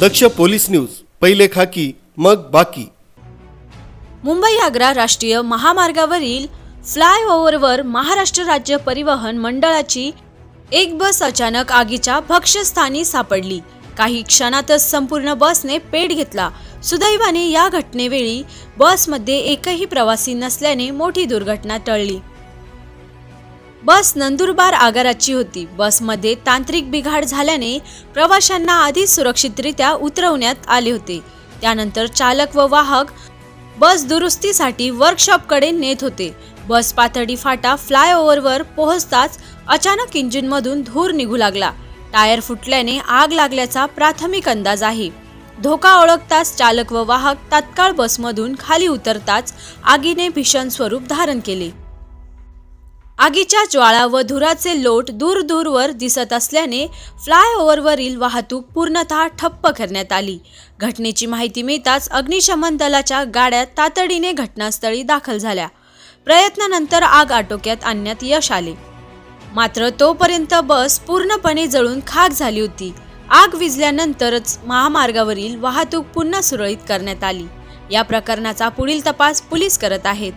दक्ष police news पहिले खाकी मग बाकी. मुंबई आग्रा राष्ट्रीय महामार्गावरील फ्लायओव्हरवर महाराष्ट्र राज्य परिवहन मंडळाची एक बस अचानक आगीच्या भक्ष्यस्थानी सापडली. काही क्षणातच संपूर्ण बसने पेट घेतला. सुदैवाने या घटनेवेळी बसमध्ये एकही प्रवासी नसल्याने मोठी दुर्घटना टळली. बस नंदुरबार आगाराची होती. बसमध्ये तांत्रिक बिघाड झाल्याने प्रवाशांना आधी सुरक्षितरित्या उतरवण्यात आले होते. त्यानंतर चालक व वाहक बस दुरुस्तीसाठी वर्कशॉपकडे नेत होते. बस पातळी फाटा फ्लायओव्हरवर पोहोचताच अचानक इंजिनमधून धूर निघू लागला. टायर फुटल्याने आग लागल्याचा प्राथमिक अंदाज आहे. धोका ओळखताच चालक व वाहक तात्काळ बसमधून खाली उतरताच आगीने भीषण स्वरूप धारण केले. आगीच्या ज्वाळा व धुराचे लोट दूर दूरवर दिसत असल्याने फ्लायओव्हरवरील वाहतूक पूर्णतः ठप्प करण्यात आली. घटनेची माहिती मिळताच अग्निशमन दलाच्या गाड्या तातडीने घटनास्थळी दाखल झाल्या. प्रयत्नानंतर आग आटोक्यात आणण्यात यश आले. मात्र तोपर्यंत बस पूर्णपणे जळून खाक झाली होती. आग विजल्यानंतरच महामार्गावरील वाहतूक पुन्हा सुरळीत करण्यात आली. या प्रकरणाचा पुढील तपास पोलीस करत आहेत.